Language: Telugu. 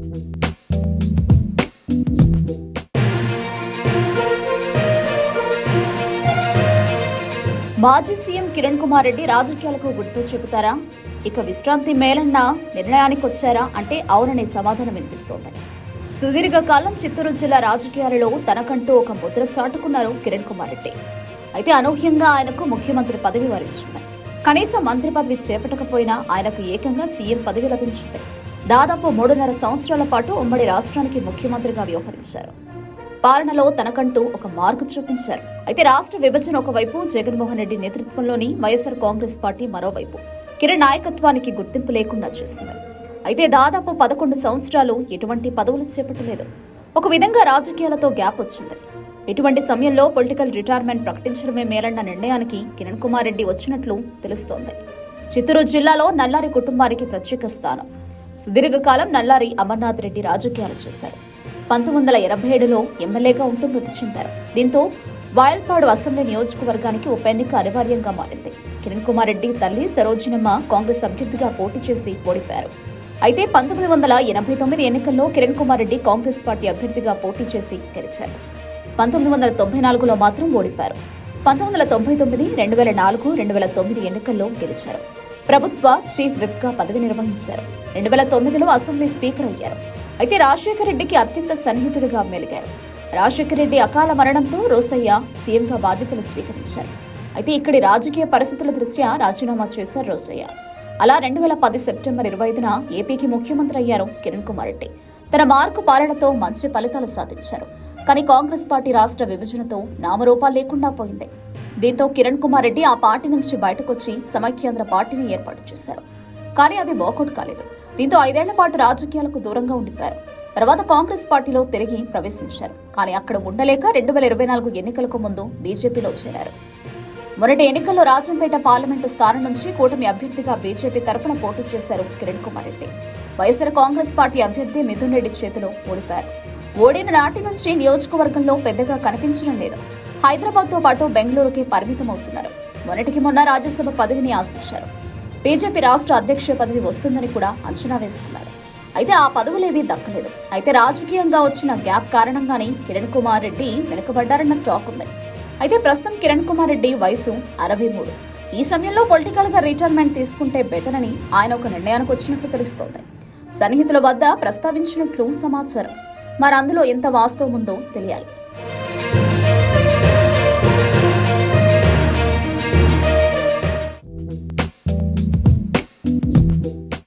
మాజీ సీఎం కిరణ్ కుమార్ రెడ్డి రాజకీయాలకు గుర్తు చెబుతారా? ఇక విశ్రాంతి మేలన్న నిర్ణయానికి వచ్చారా అంటే అవుననే సమాధానం వినిపిస్తోంది. సుదీర్ఘకాలం చిత్తూరు జిల్లా రాజకీయాలలో తనకంటూ ఒక ముద్ర చాటుకున్నారు కిరణ్ కుమార్ రెడ్డి. అయితే అనూహ్యంగా ఆయనకు ముఖ్యమంత్రి పదవి వరించింది. కనీసం మంత్రి పదవి చేపట్టకపోయినా ఆయనకు ఏకంగా సీఎం పదవి లభించింది. దాదాపు మూడున్నర సంవత్సరాల పాటు ఉమ్మడి రాష్ట్రానికి ముఖ్యమంత్రిగా వ్యవహరించారు. పాలనలో తనకంటూ ఒక మార్కు చూపించారు. అయితే రాష్ట్ర విభజన ఒకవైపు జగన్మోహన్ రెడ్డి నేతృత్వంలోని వైఎస్ఆర్ కాంగ్రెస్ పార్టీ మరోవైపు కిరణ్ నాయకత్వానికి గుర్తింపు లేకుండా చేసింది. అయితే దాదాపు పదకొండు సంవత్సరాలు ఎటువంటి పదవులు చేపట్టలేదు. ఒక విధంగా రాజకీయాలతో గ్యాప్ వచ్చింది. ఇటువంటి సమయంలో పొలిటికల్ రిటైర్మెంట్ ప్రకటించడమే మేలన్న నిర్ణయానికి కిరణ్ కుమార్ రెడ్డి వచ్చినట్లు తెలుస్తోంది. చిత్తూరు జిల్లాలో నల్లారి కుటుంబానికి ప్రత్యేక స్థానం. సుదీర్ఘకాలం నల్లారి అమర్నాథ్ రెడ్డి రాజకీయాలు చేశారు. పంతొమ్మిది వందల ఎనభై ఏడులో ఎమ్మెల్యేగా ఉంటూ మృతి చెందారు. దీంతో వాయల్పాడు అసెంబ్లీ నియోజకవర్గానికి ఉప ఎన్నిక అనివార్యంగా మారింది. కిరణ్ కుమార్ రెడ్డి తల్లి సరోజినమ్మ కాంగ్రెస్ అభ్యర్థిగా పోటీ చేసి ఓడిపారు అయితే పంతొమ్మిది వందల ఎనభై తొమ్మిది ఎన్నికల్లో కిరణ్ కుమార్ రెడ్డి కాంగ్రెస్ పార్టీ అభ్యర్థిగా పోటీ చేసి గెలిచారు. పంతొమ్మిది వందల తొంభై నాలుగులో మాత్రం ఓడిపారు పంతొమ్మిది వందల తొంభై తొమ్మిది రెండు వేల నాలుగు రెండు వేల తొమ్మిది ఎన్నికల్లో గెలిచారు. ప్రభుత్వ చీఫ్ విప్గా పదవి నిర్వహించారు. రెండు వేల తొమ్మిదిలో అసెంబ్లీ స్పీకర్ అయ్యారు. అయితే రాజశేఖర రెడ్డికి అత్యంత సన్నిహితుడిగా మెలిగారు. రాజశేఖర రెడ్డి అకాల మరణంతో రోసయ్య సీఎంగా బాధ్యతలు స్వీకరించారు. అయితే ఇక్కడి రాజకీయ పరిస్థితుల దృష్ట్యా రాజీనామా చేశారు రోసయ్య. అలా రెండు వేల పది సెప్టెంబర్ ఇరవై ఐదున ఏపీకి ముఖ్యమంత్రి అయ్యారు కిరణ్ కుమార్ రెడ్డి. తన మార్కు పాలనతో మంచి ఫలితాలు సాధించారు. కానీ కాంగ్రెస్ పార్టీ రాష్ట్ర విభజనతో నామరూపాలు లేకుండా పోయింది. దీంతో కిరణ్ కుమార్ రెడ్డి ఆ పార్టీ నుంచి బయటకొచ్చి సమైక్యాంధ్ర పార్టీని ఏర్పాటు చేశారు. కానీ అది వర్కౌట్ కాలేదు. దీంతో ఐదేళ్ళ పాటు రాజకీయాలకు దూరంగా ఉండిపోయారు. తర్వాత కాంగ్రెస్ పార్టీలో తిరిగి ప్రవేశించారు. కానీ అక్కడ ఉండలేక రెండు వేల ఇరవై నాలుగు ఎన్నికలకు ముందు బీజేపీలో చేరారు. మొన్నటి ఎన్నికల్లో రాజంపేట పార్లమెంటు స్థానం నుంచి కూటమి అభ్యర్థిగా బీజేపీ తరపున పోటీ చేశారు కిరణ్ కుమార్ రెడ్డి. వైఎస్ఆర్ కాంగ్రెస్ పార్టీ అభ్యర్థి మిథున్ రెడ్డి చేతిలో ఓడిపారు ఓడిన నాటి నుంచి నియోజకవర్గంలో పెద్దగా కనిపించడం లేదు. హైదరాబాద్తో పాటు బెంగళూరుకి పరిమితమవుతున్నారు. మొన్నటికి మొన్న రాజ్యసభ పదవిని ఆశించారు. బీజేపీ రాష్ట్ర అధ్యక్ష పదవి వస్తుందని కూడా అంచనా వేసుకున్నారు. అయితే ఆ పదవులేవీ దక్కలేదు. అయితే రాజకీయంగా వచ్చిన గ్యాప్ కారణంగానే కిరణ్ కుమార్ రెడ్డి వెనుకబడ్డారన్న టాక్ ఉంది. అయితే ప్రస్తుతం కిరణ్ కుమార్ రెడ్డి వయసు అరవై మూడు. ఈ సమయంలో పొలిటికల్గా రిటైర్మెంట్ తీసుకుంటే బెటర్ అని ఆయన ఒక నిర్ణయానికి వచ్చినట్లు తెలుస్తోంది. సన్నిహితుల వద్ద ప్రస్తావించినట్లు సమాచారం. మరి అందులో ఎంత వాస్తవం ఉందో తెలియాలి.